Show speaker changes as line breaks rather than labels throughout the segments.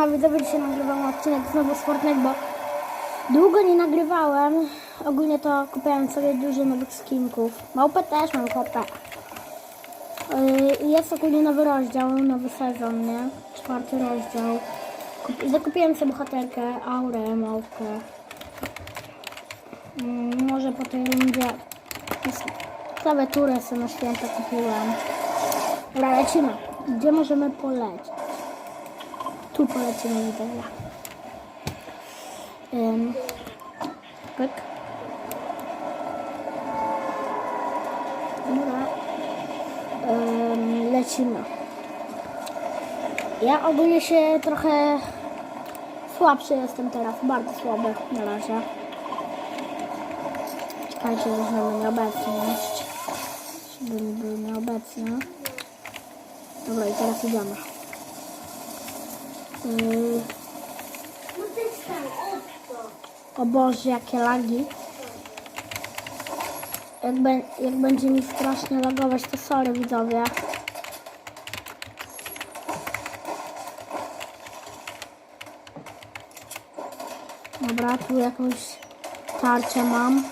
Siema, widzowie, dzisiaj nagrywam odcinek znowu z Fortnite, bo długo nie nagrywałem. Ogólnie to kupiłem sobie dużo nowych skinków. Małpę też mam kopę. Yy, Jest ogólnie nowy rozdział, nowy sezon, nie? Czwarty rozdział. Kup- Zakupiłem sobie bohaterkę, aurę, małpkę. Mm, Może po tej rundzie jest- klawiaturę sobie na święta kupiłem. Dobra, lecimy. Gdzie możemy polecieć? Tu polecimy widzowie. Um, pyk. Dobra. Em, lecimy. Ja ogólnie się trochę słabszy jestem teraz, bardzo słaby na razie. Czekajcie, weźmiemy nieobecność. Żeby był nieobecny. Dobra, i teraz idziemy. Yy, o Boże, jakie lagi. Jak, be, jak będzie mi strasznie lagować, to sorry widzowie. Dobra, tu jakąś tarczę mam.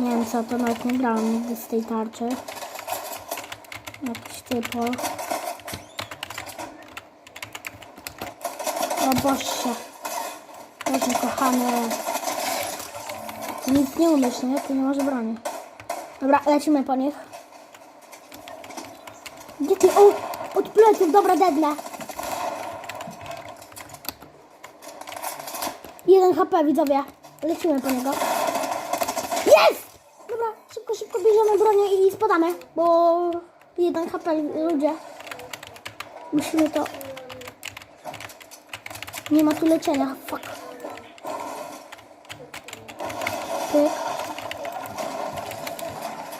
Nie wiem co to, nawet nie grałem nigdy z tej tarczy. Jakiś typo. Boże. Boże kochany. Ty nic nie umiesz, nie? Ty nie masz broni. Dobra, lecimy po nich. Gdzie ty? O! Od pleców, dobra, dedle. Jeden HP, widzowie. Lecimy po niego. Jest! Dobra, szybko, szybko bierzemy bronię i spadamy, bo jeden HP, ludzie. Musimy to... Nie ma tu leczenia, fuck. Pyk.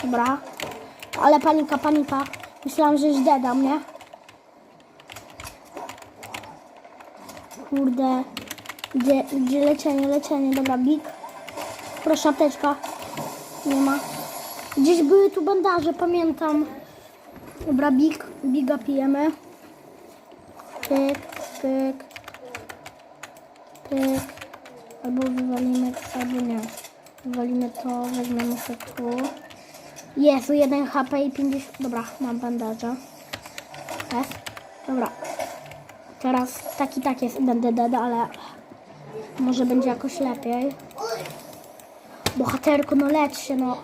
Dobra. Ale panika, panika. Myślałam, że już dedam, nie? Kurde. Gdzie, gdzie leczenie, leczenie? Dobra, big. Proszę, apteczka. Nie ma. Gdzieś były tu bandaże, pamiętam. Dobra, big. Biga pijemy. Pyk, pyk. Pyk. Albo wywalimy, albo nie. Wywalimy to, weźmiemy sobie tu. Jest, 1 HP i 50. Dobra, mam bandaże. F. Dobra. Teraz taki tak jest, będę dead, ale może będzie jakoś lepiej. Bohaterku, no lecz się, no.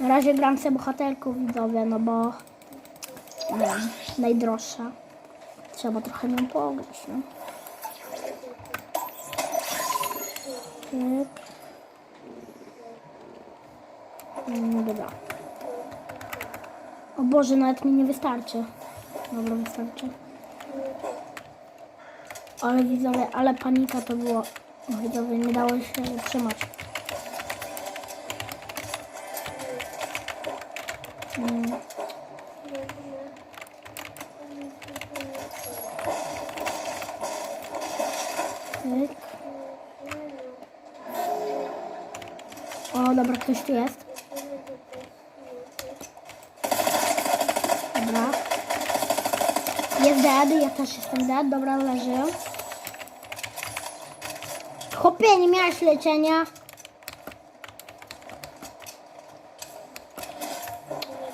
Na razie gram sobie bohaterku widzowie, no bo nie wiem, najdroższa. Trzeba trochę nią pograć, no. Tyk. Mm, dobra. O Boże, nawet mi nie wystarczy. Dobra, wystarczy. Ale widzowie, ale panika to było. Widzowie, nie dało się trzymać. Mm. Tyk. O, dobra, ktoś tu jest. Dobra. Jest dead, ja też jestem dead. Dobra, leży. Chłopie, nie miałeś leczenia.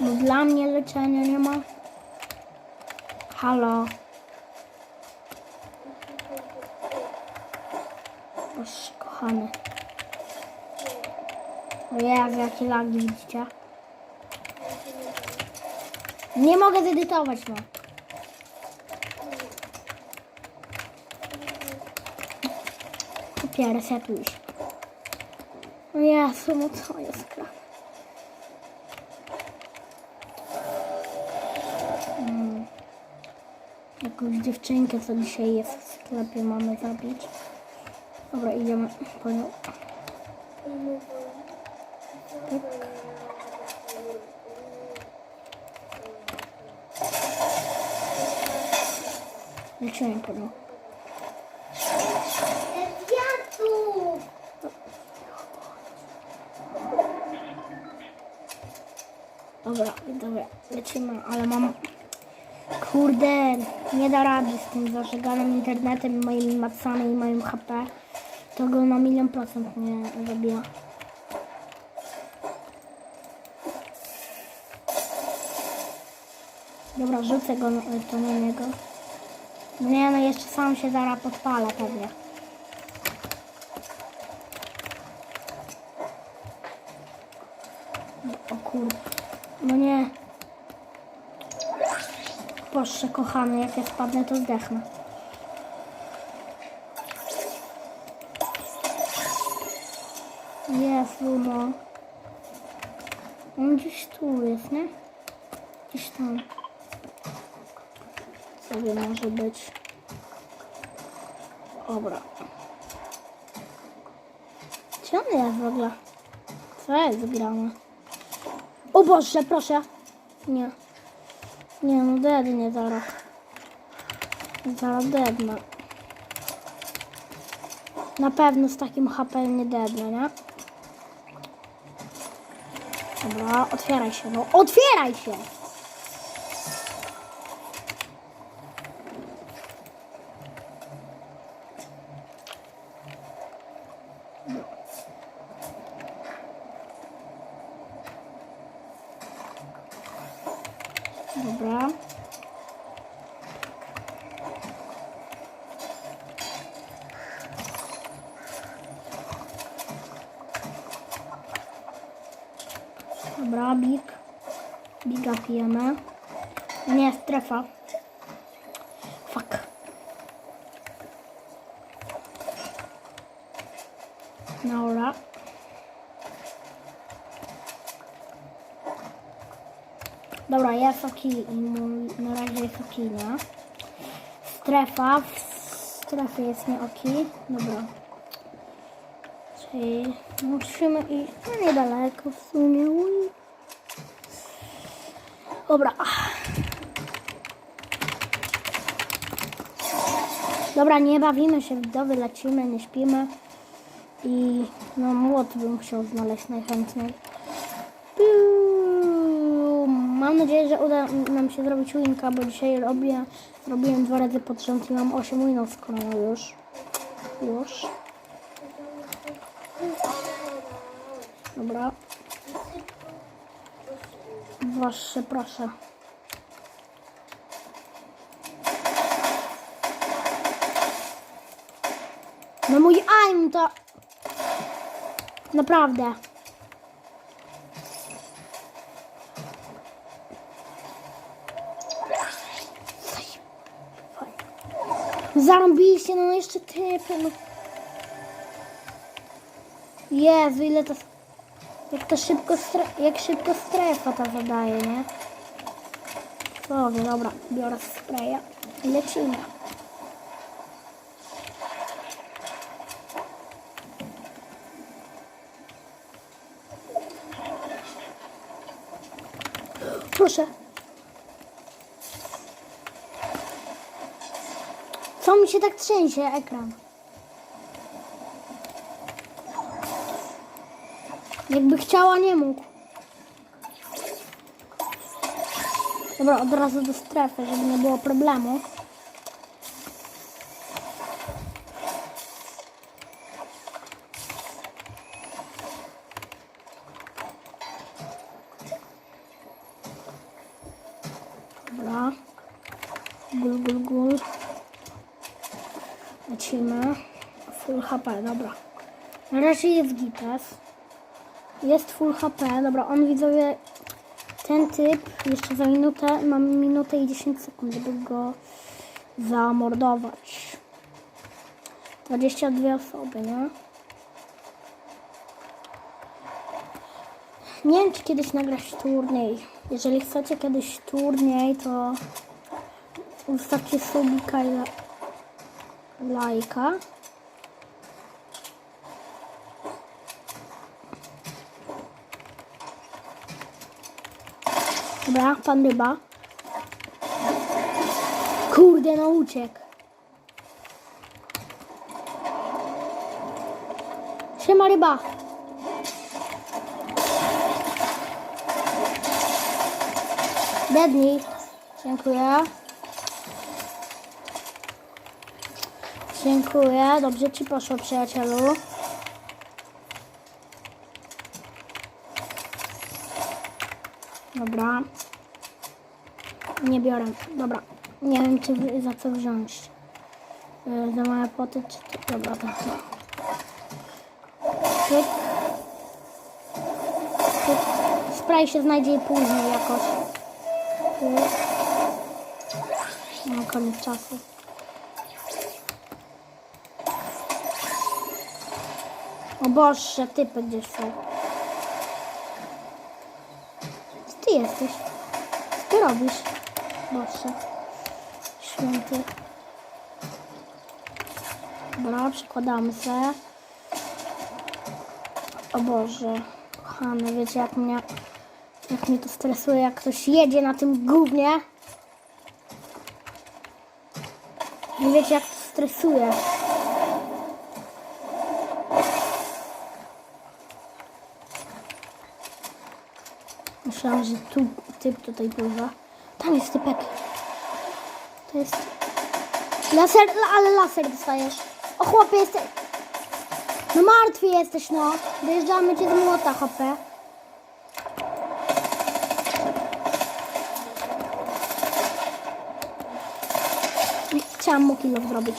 No dla mnie leczenia nie ma. Halo. Boże, kochany. Jezu, jakie lagi widzicie. Nie mogę zedytować, no. Kupię, resetuj się. O Jezu, no co jest gra? Mm. Jakąś dziewczynkę, co dzisiaj jest w sklepie, mamy zabić. Dobra, idziemy po nią. Lecimy po nią. Dobra, dobra, lecimy, ale mam Kurde, nie da rady z tym zażeganym internetem, moimi macami i moim HP. To go na milion procent nie zabija. Dobra, rzucę go na- to na niego. Nie no, jeszcze sam się zaraz podpala pewnie. O kurde. No nie. Boże, kochany, jak ja spadnę, to zdechnę. Jezu, no. On gdzieś tu jest, nie? Gdzieś tam. Sobie może być. Dobra. Gdzie on jest w ogóle? Co jest grane? O Boże, proszę. Nie. Nie, no dednie zaraz. Zaraz dednę. Na pewno z takim HP nie dednę, nie? Dobra, otwieraj się, no. Otwieraj się! Dobra. Dobra, big. Biga pijemy. Nie, strefa. Fuck. Dobra. Dobra, jest ok. I na razie jest ok, nie? Strefa. W strefie jest nie ok. Dobra. Czyli musimy iść no niedaleko w sumie. Dobra. Dobra, nie bawimy się widowy, lecimy, nie śpimy. I no młot bym chciał znaleźć najchętniej. Piu. Mam nadzieję, że uda nam się zrobić winka, bo dzisiaj robię, robiłem dwa razy pod rząd i mam 8 winów z kolei już. Już. Dobra. Proszę, proszę. No mój aim to... Naprawdę. Zarąbiliście, no jeszcze typy, no. Jezu, ile to... Jak to szybko, jak szybko strefa to zadaje, nie? Dobra, biorę spraya i lecimy. Proszę. Co mi się tak trzęsie ekran? Jakby chciała, nie mógł. Dobra, od razu do strefy, żeby nie było problemu. Dobra. Gul, gul, gul. Lecimy. Full HP, dobra. Na razie jest gites. Jest full HP, dobra, on widzowie, ten typ jeszcze za minutę, mam minutę i 10 sekund, żeby go zamordować. 22 osoby, nie? Nie wiem, czy kiedyś nagrać turniej. Jeżeli chcecie kiedyś turniej, to ustawcie subika i la- lajka. Dobra, pan ryba. Kurde, no uciekł. Siema ryba. Bedni. Dziękuję. Dziękuję. Dobrze ci poszło, przyjacielu. Dobra. Nie biorę. Dobra. Nie wiem, czy za co wziąć. E, Za małe poty, czy to... Dobra, to. Pyk. Pyk. Spray się znajdzie później jakoś. Pyk. No, koniec czasu. O Boże, typy gdzieś są. Co ty jesteś? Co ty robisz? Boże. Święty. Dobra, przekładamy se. O Boże. Kochany, wiecie jak mnie... Jak mnie to stresuje, jak ktoś jedzie na tym gównie. Nie wiecie jak to stresuje. Myślałam, że tu typ tutaj pływa. Tam jest typek. To jest... Laser, la- ale laser dostajesz. O chłopie jesteś... No martwy jesteś, no. Dojeżdżamy cię z młota, chłopie. Chciałam mu kilo zrobić.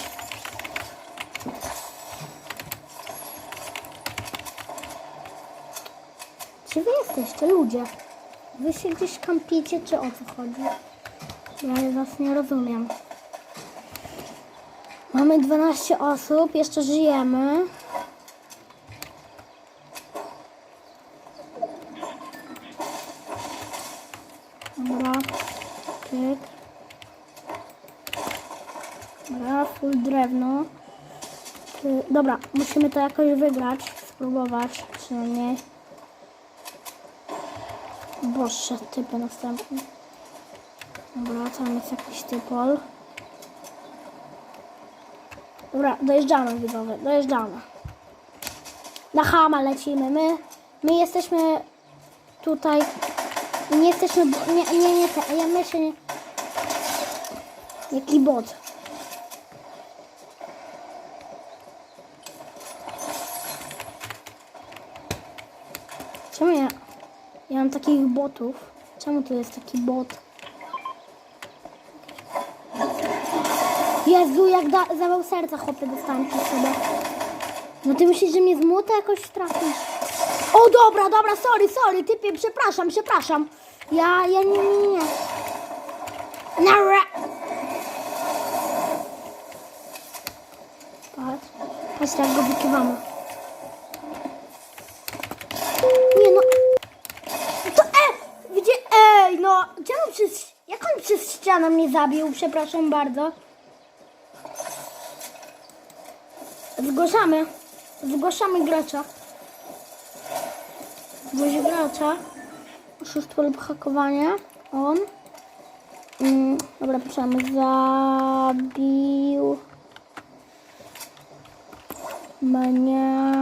Gdzie wy jesteście, ludzie? Wy się gdzieś kampicie, czy o co chodzi? Ja was nie rozumiem. Mamy 12 osób, jeszcze żyjemy. Dobra. Pyk. Dobra, full drewno. Dobra, musimy to jakoś wygrać, spróbować przynajmniej. Boże, typy następny. Dobra, tam jest jakiś typol. Dobra, dojeżdżamy widzowie, dojeżdżamy. Na Hama lecimy. My, my jesteśmy tutaj. Nie jesteśmy. Nie, nie, nie, te, ja myślę. Jaki bot. Czemu ja. Ja mam takich botów. Czemu tu jest taki bot? Jezu, jak da, zawał serca chłopie dostałem przez sobie. No ty myślisz, że mnie z młota jakoś trafisz? O dobra, dobra, sorry, sorry, typie, przepraszam, przepraszam. Ja, ja nie, nie, nie. Nara. Patrz, patrz jak go wykiwamy. Ścianę mnie zabił? Przepraszam bardzo. Zgłaszamy. Zgłaszamy gracza. Zgłoś gracza. Oszustwo lub hakowanie. On. Mm, dobra, piszemy. Zabił mnie.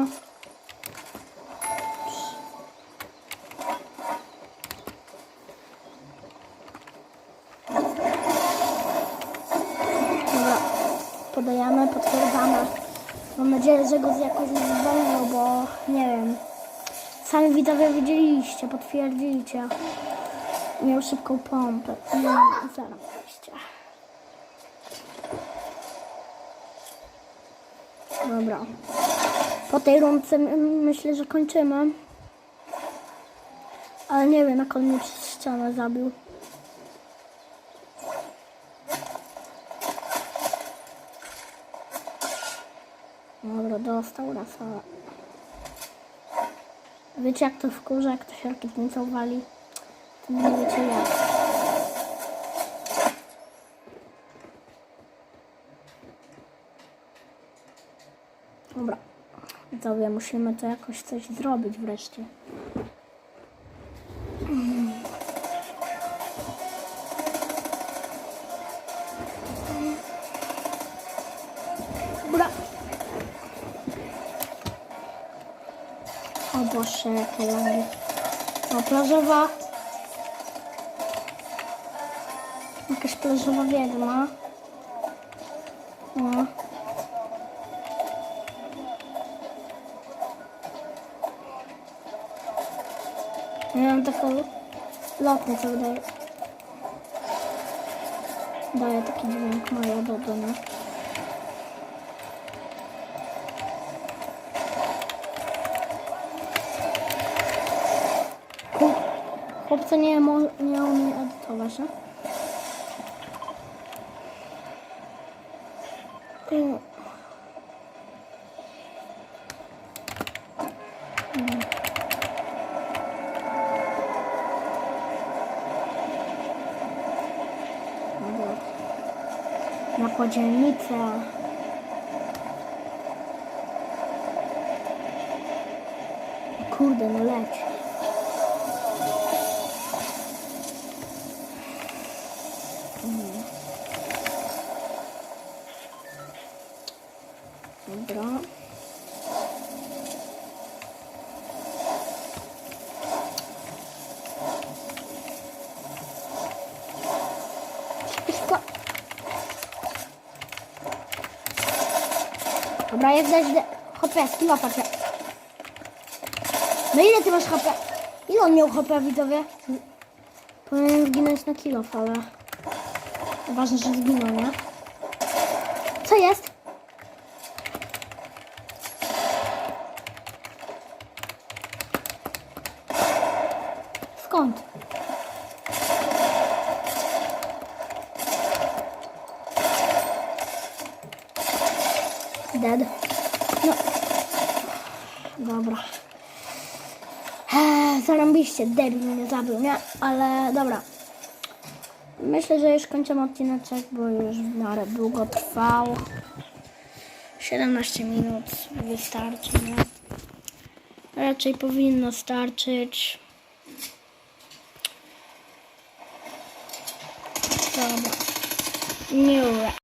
Dobra, podajemy, potwierdzamy. Mam nadzieję, że go jakoś zwolnił, bo nie wiem. Sami widzowie widzieliście, potwierdzicie. Miał szybką pompę. Nie, zarobiliście. Dobra. Po tej rundce my- myślę, że kończymy. Ale nie wiem, jak on mnie przez ścianę zabił. Dobra, dostał raz, ale... Wiecie jak to wkurza, jak to się rakietnicą wali? To nie wiecie jak. Dobra. Widzowie, musimy to jakoś coś zrobić wreszcie. zielony. O, plażowa. Jakaś plażowa wiedma. No. Ja mam taką lotę, co daje. Daje taki dźwięk moja do domu. Chłopca nie, nie umie edytować, no? Mm. Na podzielnicę. Kurde, no leć. Mm. Dobra. Szybko. Dobra, jest dać de... HP, skilla patrzę. No ile ty masz HP? Ile on miał HP, widzowie? Powinien zginąć na kilo, ale... Ważne, że zginął, nie? Co jest? Dead. No. Dobra. Eee, Zarąbiście, debil mnie zabił, nie? Ale dobra. Myślę, że już kończę odcineczek, bo już w miarę długo trwał. 17 minut wystarczy, nie? Raczej powinno starczyć. Dobra. New